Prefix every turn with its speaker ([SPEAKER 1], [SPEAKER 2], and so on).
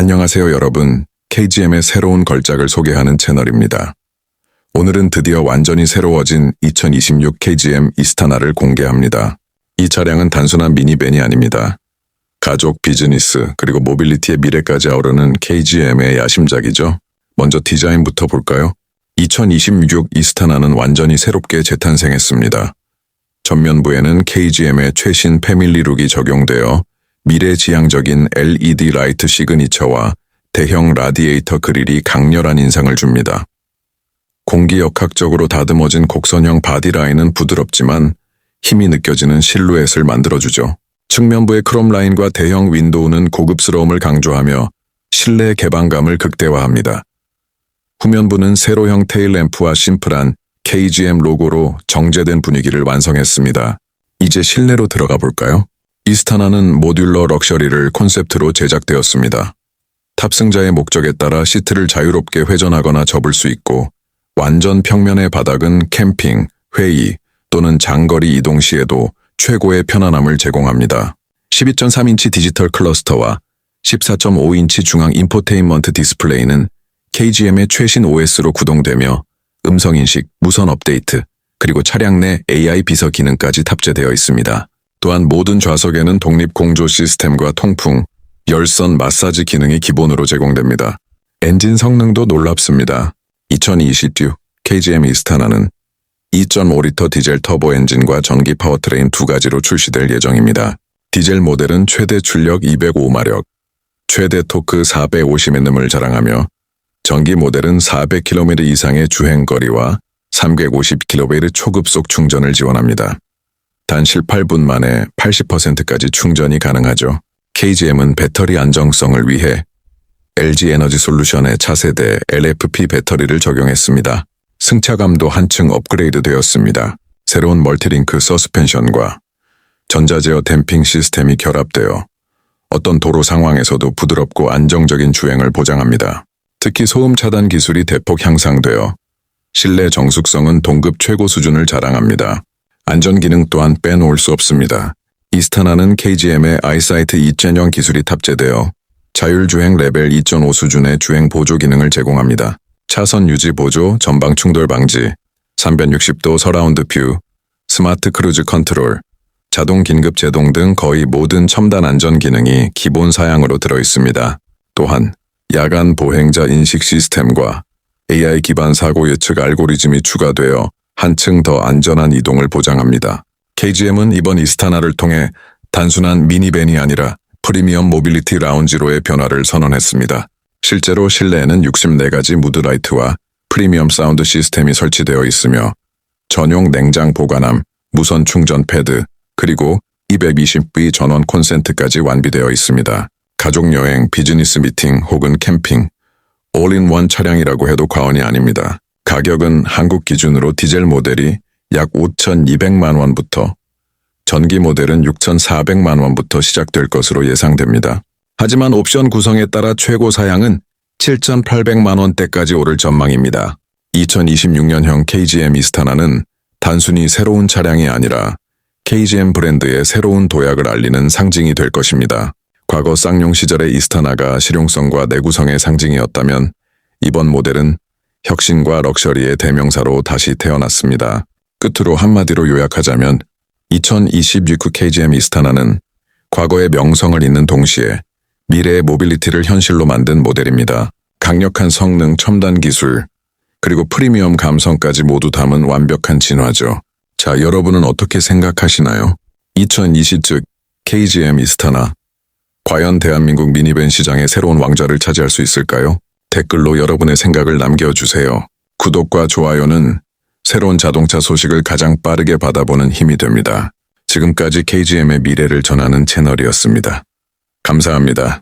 [SPEAKER 1] 안녕하세요 여러분. KGM의 새로운 걸작을 소개하는 채널입니다. 오늘은 드디어 완전히 새로워진 2026 KGM 이스타나를 공개합니다. 이 차량은 단순한 미니밴이 아닙니다. 가족, 비즈니스, 그리고 모빌리티의 미래까지 아우르는 KGM의 야심작이죠. 먼저 디자인부터 볼까요? 2026 이스타나는 완전히 새롭게 재탄생했습니다. 전면부에는 KGM의 최신 패밀리룩이 적용되어 미래지향적인 LED 라이트 시그니처와 대형 라디에이터 그릴이 강렬한 인상을 줍니다. 공기역학적으로 다듬어진 곡선형 바디라인은 부드럽지만 힘이 느껴지는 실루엣을 만들어주죠. 측면부의 크롬 라인과 대형 윈도우는 고급스러움을 강조하며 실내 개방감을 극대화합니다. 후면부는 세로형 테일 램프와 심플한 KGM 로고로 정제된 분위기를 완성했습니다. 이제 실내로 들어가 볼까요? 이스타나는 모듈러 럭셔리를 콘셉트로 제작되었습니다. 탑승자의 목적에 따라 시트를 자유롭게 회전하거나 접을 수 있고 완전 평면의 바닥은 캠핑, 회의 또는 장거리 이동 시에도 최고의 편안함을 제공합니다. 12.3인치 디지털 클러스터와 14.5인치 중앙 인포테인먼트 디스플레이는 KGM의 최신 OS로 구동되며 음성인식, 무선 업데이트, 그리고 차량 내 AI 비서 기능까지 탑재되어 있습니다. 또한 모든 좌석에는 독립 공조 시스템과 통풍, 열선 마사지 기능이 기본으로 제공됩니다. 엔진 성능도 놀랍습니다. 2020 KGM 이스타나는 2.5리터 디젤 터보 엔진과 전기 파워트레인 두 가지로 출시될 예정입니다. 디젤 모델은 최대 출력 205마력, 최대 토크 450Nm을 자랑하며 전기 모델은 400km 이상의 주행거리와 350kW 초급속 충전을 지원합니다. 단 18분 만에 80%까지 충전이 가능하죠. KGM은 배터리 안정성을 위해 LG 에너지 솔루션의 차세대 LFP 배터리를 적용했습니다. 승차감도 한층 업그레이드 되었습니다. 새로운 멀티링크 서스펜션과 전자제어 댐핑 시스템이 결합되어 어떤 도로 상황에서도 부드럽고 안정적인 주행을 보장합니다. 특히 소음 차단 기술이 대폭 향상되어 실내 정숙성은 동급 최고 수준을 자랑합니다. 안전 기능 또한 빼놓을 수 없습니다. 이스타나는 KGM의 아이사이트 2.0 기술이 탑재되어 자율주행 레벨 2.5 수준의 주행 보조 기능을 제공합니다. 차선 유지 보조, 전방 충돌 방지, 360도 서라운드 뷰, 스마트 크루즈 컨트롤, 자동 긴급 제동 등 거의 모든 첨단 안전 기능이 기본 사양으로 들어 있습니다. 또한 야간 보행자 인식 시스템과 AI 기반 사고 예측 알고리즘이 추가되어 한층 더 안전한 이동을 보장합니다. KGM은 이번 이스타나를 통해 단순한 미니밴이 아니라 프리미엄 모빌리티 라운지로의 변화를 선언했습니다. 실제로 실내에는 64가지 무드라이트와 프리미엄 사운드 시스템이 설치되어 있으며 전용 냉장 보관함, 무선 충전 패드, 그리고 220V 전원 콘센트까지 완비되어 있습니다. 가족 여행, 비즈니스 미팅 혹은 캠핑, 올인원 차량이라고 해도 과언이 아닙니다. 가격은 한국 기준으로 디젤 모델이 약 5,200만 원부터 전기 모델은 6,400만 원부터 시작될 것으로 예상됩니다. 하지만 옵션 구성에 따라 최고 사양은 7,800만 원대까지 오를 전망입니다. 2026년형 KGM 이스타나는 단순히 새로운 차량이 아니라 KGM 브랜드의 새로운 도약을 알리는 상징이 될 것입니다. 과거 쌍용 시절의 이스타나가 실용성과 내구성의 상징이었다면 이번 모델은 혁신과 럭셔리의 대명사로 다시 태어났습니다. 끝으로 한마디로 요약하자면 2026 KGM 이스타나는 과거의 명성을 잇는 동시에 미래의 모빌리티를 현실로 만든 모델입니다. 강력한 성능, 첨단 기술, 그리고 프리미엄 감성까지 모두 담은 완벽한 진화죠. 자, 여러분은 어떻게 생각하시나요? 2020 즉 KGM 이스타나 과연 대한민국 미니밴 시장의 새로운 왕좌를 차지할 수 있을까요? 댓글로 여러분의 생각을 남겨주세요. 구독과 좋아요는 새로운 자동차 소식을 가장 빠르게 받아보는 힘이 됩니다. 지금까지 KGM의 미래를 전하는 채널이었습니다. 감사합니다.